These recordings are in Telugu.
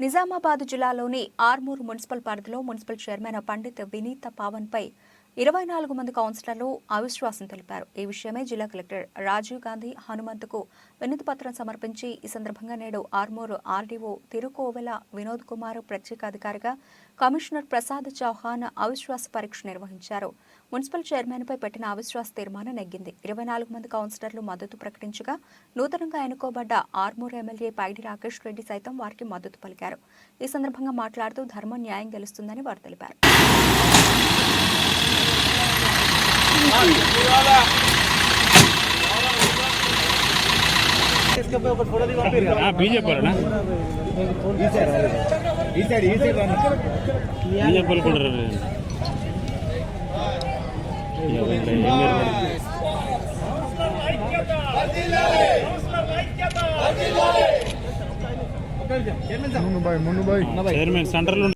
నిజామాబాద్ జిల్లాలోని ఆర్మూర్ మున్సిపల్ పరిధిలో మున్సిపల్ చైర్మన్ పండిత్ వినీత పావన్పై ఇరవై నాలుగు మంది కౌన్సిలర్లు అవిశ్వాసం తెలిపారు. ఈ విషయమై జిల్లా కలెక్టర్ రాజీవ్ గాంధీ హనుమంతుకు వినతి పత్రం సమర్పించి ఈ సందర్భంగా నేడు ఆర్మూరు ఆర్డీఓ తిరుకోవెల వినోద్ కుమార్ ప్రత్యేక అధికారిగా కమిషనర్ ప్రసాద్ చౌహాన్ అవిశ్వాస పరీక్ష నిర్వహించారు. మున్సిపల్ చైర్మన్పై పెట్టిన అవిశ్వాస తీర్మానం నెగ్గింది. ఇరవై నాలుగు మంది కౌన్సిలర్లు మద్దతు ప్రకటించగా నూతనంగా ఎన్నుకోబడ్డ ఆర్మూర్ ఎమ్మెల్యే పైడి రాకేష్ రెడ్డి సైతం వారికి మద్దతు పలికారు. ఈ సందర్భంగా మాట్లాడుతూ ధర్మం న్యాయం గెలుస్తుందని వారు తెలిపారు. బీజేపీ వాళ్ళనా? బీజేపీ వాళ్ళు కూడా చైర్మన్ సెంటర్లో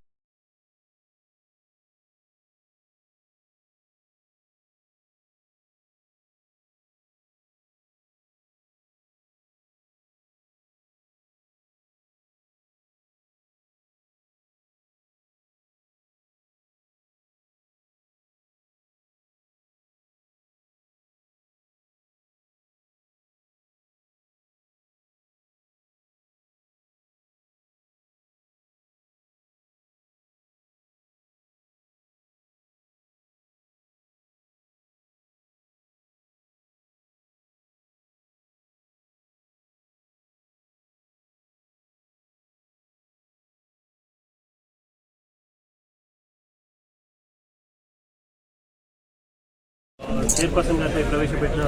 చైర్పర్సన్ గారిపై ప్రవేశపెట్టిన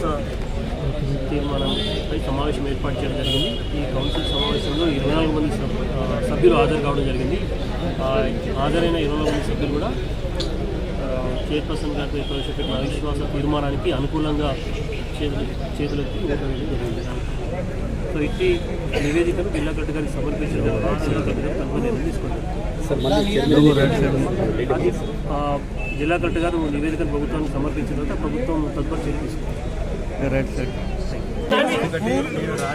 తీర్మానంపై సమావేశం ఏర్పాటు చేయడం జరిగింది. ఈ కౌన్సిల్ సమావేశంలో ఇరవై నాలుగు మంది సభ్యులు హాజరు కావడం జరిగింది. హాజరైన ఇరవై నాలుగు మంది సభ్యులు కూడా చైర్పర్సన్ గారిపై ప్రవేశపెట్టిన అవిశ్వాస తీర్మానానికి అనుకూలంగా చేతులు చేతులెత్తి జరిగింది. సో ఇట్టి నివేదికను జిల్లా కలెక్టర్ గారికి సమర్పించిన తర్వాత జిల్లా కలెక్టర్ గారు తదుపరి నిర్ణయం తీసుకుంటారు అది జిల్లా కలెక్టర్ గారు నివేదికను ప్రభుత్వానికి సమర్పించిన తర్వాత ప్రభుత్వం తదుపరి చర్య తీసుకుంటుంది రైట్ సైడ్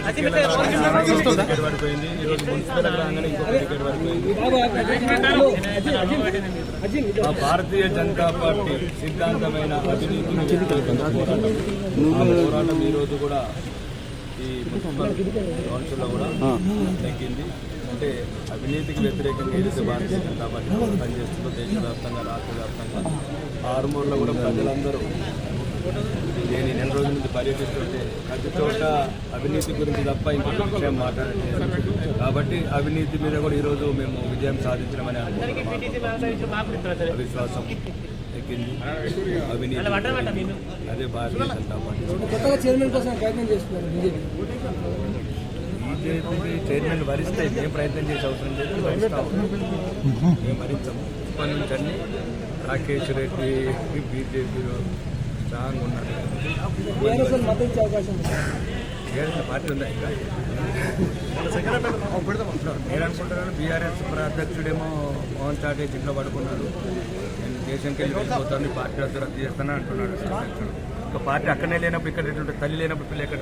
టికెట్ పడిపోయింది ఈరోజు మున్సిపల్ రాగానే ఇంకొక టికెట్ పడిపోయింది ఆ భారతీయ జనతా పార్టీ సిద్ధాంతమైన పోరాటం. ఆ పోరాటం ఈ రోజు కూడా ఈ మున్సిపల్ కౌన్సిల్లో కూడా తగ్గింది. అంటే అవినీతికి వ్యతిరేకంగా ఏదైతే భారతీయ జనతా పార్టీ పనిచేస్తుందో దేశవ్యాప్తంగా రాష్ట్ర వ్యాప్తంగా ఆరుమూరులో కూడా ప్రజలందరూ నేను నెల రోజుల నుంచి పర్యటిస్తుంటే ప్రతి చోట అవినీతి గురించి తప్ప ఇంకొక విషయం మాట్లాడట్లేదు. కాబట్టి అవినీతి మీద కూడా ఈరోజు మేము విజయం సాధించడమని అనుకుంటున్నాం. అవిశ్వాసం. ఎక్కింది. అవినీతి అదే భారతీయ జనతా పార్టీ. కొత్తగా చైర్మన్ కోసం ప్రయత్నం చేస్తున్నారు బీజేపీ. బీజేపీ చైర్మన్ వరిస్తే మేము ప్రయత్నం చేసే అవసరం లేదు. మేము వరించాము ఇప్పటి నుంచి అన్ని రాకేష్ రెడ్డి బీజేపీలో స్ట్రాంగ్ ఉన్నారు పార్టీ ఉందా ఇంకా? నేను అనుకుంటున్నాను బీఆర్ఎస్ అధ్యక్షుడేమో మోహన్ చాటే ఇంట్లో పడుకున్నాడు. నేను దేశంకి వెళ్ళి వెళ్ళిపోతాను పార్టీ వద్ద రద్దు చేస్తానని అంటున్నాడు ఒక పార్టీ అక్కడనే లేనప్పుడు ఇక్కడ ఎట్లుంటుంది తల్లి లేనప్పుడు పిల్ల ఎక్కడ?